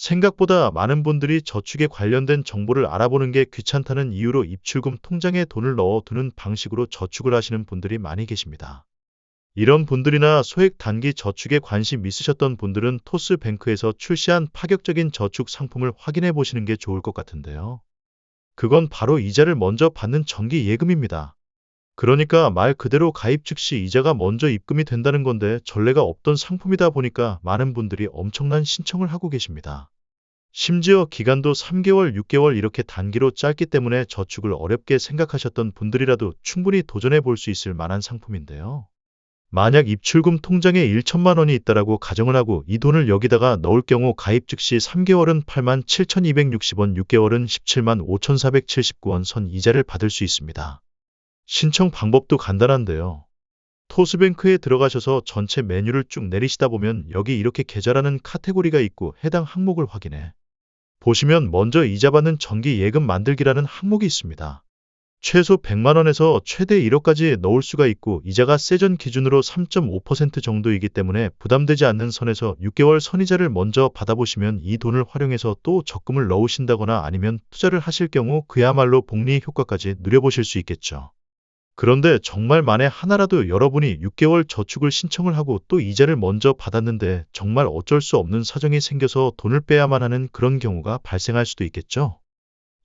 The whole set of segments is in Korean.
생각보다 많은 분들이 저축에 관련된 정보를 알아보는 게 귀찮다는 이유로 입출금 통장에 돈을 넣어두는 방식으로 저축을 하시는 분들이 많이 계십니다. 이런 분들이나 소액 단기 저축에 관심 있으셨던 분들은 토스뱅크에서 출시한 파격적인 저축 상품을 확인해 보시는 게 좋을 것 같은데요. 그건 바로 이자를 먼저 받는 정기 예금입니다. 그러니까 말 그대로 가입 즉시 이자가 먼저 입금이 된다는 건데 전례가 없던 상품이다 보니까 많은 분들이 엄청난 신청을 하고 계십니다. 심지어 기간도 3개월, 6개월 이렇게 단기로 짧기 때문에 저축을 어렵게 생각하셨던 분들이라도 충분히 도전해 볼 수 있을 만한 상품인데요. 만약 입출금 통장에 1천만 원이 있다라고 가정을 하고 이 돈을 여기다가 넣을 경우 가입 즉시 3개월은 8만 7,260원, 6개월은 17만 5,479원 선 이자를 받을 수 있습니다. 신청 방법도 간단한데요. 토스뱅크에 들어가셔서 전체 메뉴를 쭉 내리시다 보면 여기 이렇게 계좌라는 카테고리가 있고 해당 항목을 확인해 보시면 먼저 이자 받는 정기 예금 만들기라는 항목이 있습니다. 최소 100만 원에서 최대 1억까지 넣을 수가 있고 이자가 세전 기준으로 3.5% 정도이기 때문에 부담되지 않는 선에서 6개월 선이자를 먼저 받아보시면 이 돈을 활용해서 또 적금을 넣으신다거나 아니면 투자를 하실 경우 그야말로 복리 효과까지 누려보실 수 있겠죠. 그런데 정말 만에 하나라도 여러분이 6개월 저축을 신청을 하고 또 이자를 먼저 받았는데 정말 어쩔 수 없는 사정이 생겨서 돈을 빼야만 하는 그런 경우가 발생할 수도 있겠죠.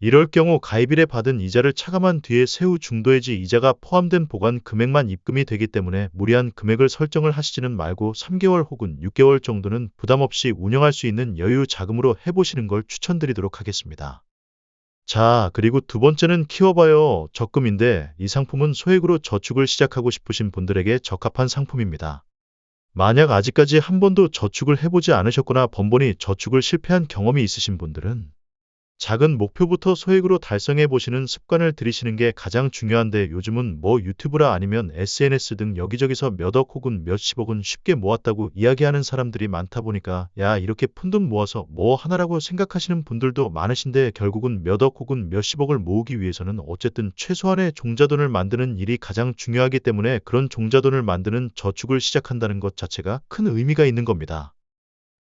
이럴 경우 가입일에 받은 이자를 차감한 뒤에 세후 중도해지 이자가 포함된 보관 금액만 입금이 되기 때문에 무리한 금액을 설정을 하시지는 말고 3개월 혹은 6개월 정도는 부담 없이 운영할 수 있는 여유 자금으로 해보시는 걸 추천드리도록 하겠습니다. 자, 그리고 두 번째는 키워봐요. 적금인데 이 상품은 소액으로 저축을 시작하고 싶으신 분들에게 적합한 상품입니다. 만약 아직까지 한 번도 저축을 해보지 않으셨거나 번번이 저축을 실패한 경험이 있으신 분들은 작은 목표부터 소액으로 달성해 보시는 습관을 들이시는 게 가장 중요한데 요즘은 뭐 유튜브라 아니면 SNS 등 여기저기서 몇억 혹은 몇십억은 쉽게 모았다고 이야기하는 사람들이 많다 보니까 야 이렇게 푼돈 모아서 뭐 하나라고 생각하시는 분들도 많으신데 결국은 몇억 혹은 몇십억을 모으기 위해서는 어쨌든 최소한의 종자돈을 만드는 일이 가장 중요하기 때문에 그런 종자돈을 만드는 저축을 시작한다는 것 자체가 큰 의미가 있는 겁니다.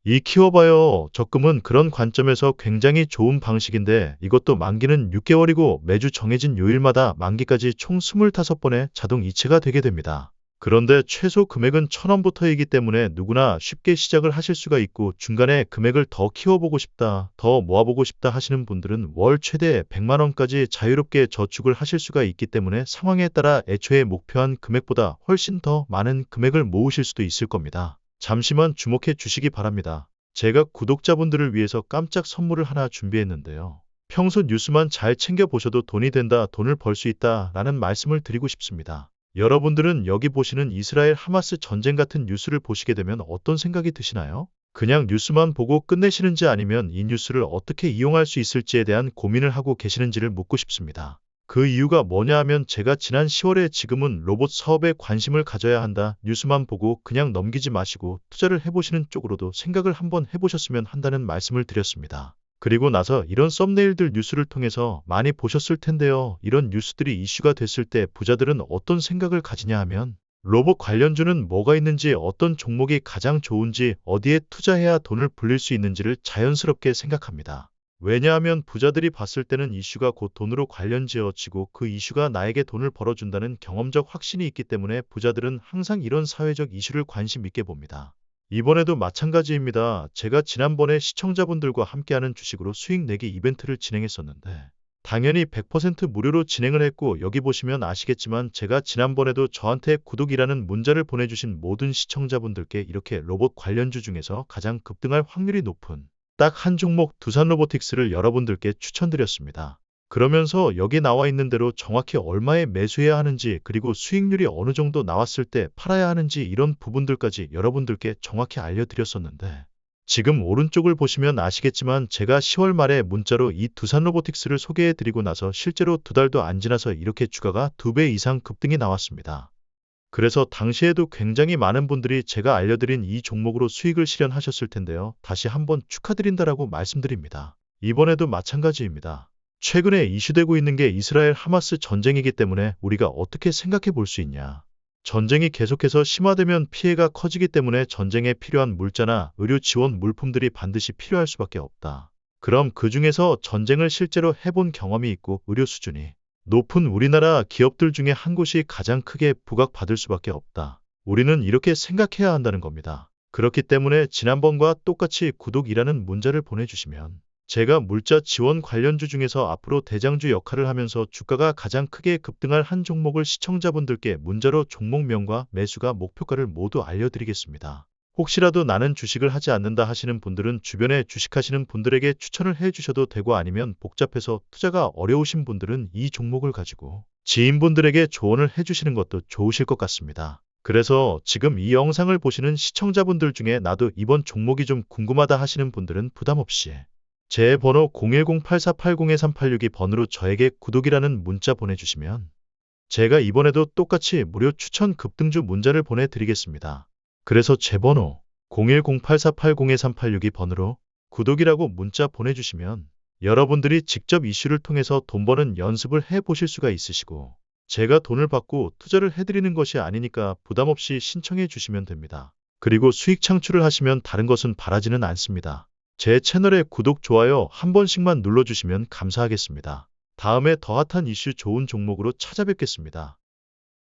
이 키워봐요. 적금은 그런 관점에서 굉장히 좋은 방식인데 이것도 만기는 6개월이고 매주 정해진 요일마다 만기까지 총 25번의 자동 이체가 되게 됩니다. 그런데 최소 금액은 1000원부터이기 때문에 누구나 쉽게 시작을 하실 수가 있고 중간에 금액을 더 키워보고 싶다, 더 모아보고 싶다 하시는 분들은 월 최대 100만원까지 자유롭게 저축을 하실 수가 있기 때문에 상황에 따라 애초에 목표한 금액보다 훨씬 더 많은 금액을 모으실 수도 있을 겁니다. 잠시만 주목해 주시기 바랍니다. 제가 구독자분들을 위해서 깜짝 선물을 하나 준비했는데요. 평소 뉴스만 잘 챙겨보셔도 돈이 된다, 돈을 벌 수 있다 라는 말씀을 드리고 싶습니다. 여러분들은 여기 보시는 이스라엘 하마스 전쟁 같은 뉴스를 보시게 되면 어떤 생각이 드시나요? 그냥 뉴스만 보고 끝내시는지 아니면 이 뉴스를 어떻게 이용할 수 있을지에 대한 고민을 하고 계시는지를 묻고 싶습니다. 그 이유가 뭐냐 하면 제가 지난 10월에 지금은 로봇 사업에 관심을 가져야 한다. 뉴스만 보고 그냥 넘기지 마시고 투자를 해보시는 쪽으로도 생각을 한번 해보셨으면 한다는 말씀을 드렸습니다. 그리고 나서 이런 썸네일들 뉴스를 통해서 많이 보셨을 텐데요. 이런 뉴스들이 이슈가 됐을 때 부자들은 어떤 생각을 가지냐 하면 로봇 관련주는 뭐가 있는지 어떤 종목이 가장 좋은지 어디에 투자해야 돈을 불릴 수 있는지를 자연스럽게 생각합니다. 왜냐하면 부자들이 봤을 때는 이슈가 곧 돈으로 관련 지어지고 그 이슈가 나에게 돈을 벌어준다는 경험적 확신이 있기 때문에 부자들은 항상 이런 사회적 이슈를 관심 있게 봅니다. 이번에도 마찬가지입니다. 제가 지난번에 시청자분들과 함께하는 주식으로 수익 내기 이벤트를 진행했었는데 당연히 100% 무료로 진행을 했고 여기 보시면 아시겠지만 제가 지난번에도 저한테 구독이라는 문자를 보내주신 모든 시청자분들께 이렇게 로봇 관련주 중에서 가장 급등할 확률이 높은 딱 한 종목 두산 로보틱스를 여러분들께 추천드렸습니다. 그러면서 여기 나와 있는 대로 정확히 얼마에 매수해야 하는지 그리고 수익률이 어느 정도 나왔을 때 팔아야 하는지 이런 부분들까지 여러분들께 정확히 알려드렸었는데 지금 오른쪽을 보시면 아시겠지만 제가 10월 말에 문자로 이 두산 로보틱스를 소개해드리고 나서 실제로 두 달도 안 지나서 이렇게 주가가 두 배 이상 급등이 나왔습니다. 그래서 당시에도 굉장히 많은 분들이 제가 알려드린 이 종목으로 수익을 실현하셨을 텐데요. 다시 한번 축하드린다라고 말씀드립니다. 이번에도 마찬가지입니다. 최근에 이슈되고 있는 게 이스라엘 하마스 전쟁이기 때문에 우리가 어떻게 생각해 볼 수 있냐. 전쟁이 계속해서 심화되면 피해가 커지기 때문에 전쟁에 필요한 물자나 의료 지원 물품들이 반드시 필요할 수밖에 없다. 그럼 그 중에서 전쟁을 실제로 해본 경험이 있고 의료 수준이 높은 우리나라 기업들 중에 한 곳이 가장 크게 부각받을 수밖에 없다. 우리는 이렇게 생각해야 한다는 겁니다. 그렇기 때문에 지난번과 똑같이 구독이라는 문자를 보내주시면 제가 물자 지원 관련주 중에서 앞으로 대장주 역할을 하면서 주가가 가장 크게 급등할 한 종목을 시청자분들께 문자로 종목명과 매수가 목표가를 모두 알려드리겠습니다. 혹시라도 나는 주식을 하지 않는다 하시는 분들은 주변에 주식하시는 분들에게 추천을 해 주셔도 되고 아니면 복잡해서 투자가 어려우신 분들은 이 종목을 가지고 지인분들에게 조언을 해 주시는 것도 좋으실 것 같습니다. 그래서 지금 이 영상을 보시는 시청자분들 중에 나도 이번 종목이 좀 궁금하다 하시는 분들은 부담 없이 제 번호 010-8480-3862번으로 저에게 구독이라는 문자 보내주시면 제가 이번에도 똑같이 무료 추천 급등주 문자를 보내드리겠습니다. 그래서 제 번호 010-8480-3862번으로 구독이라고 문자 보내주시면 여러분들이 직접 이슈를 통해서 돈 버는 연습을 해 보실 수가 있으시고 제가 돈을 받고 투자를 해드리는 것이 아니니까 부담 없이 신청해 주시면 됩니다. 그리고 수익 창출을 하시면 다른 것은 바라지는 않습니다. 제 채널에 구독, 좋아요 한 번씩만 눌러주시면 감사하겠습니다. 다음에 더 핫한 이슈 좋은 종목으로 찾아뵙겠습니다.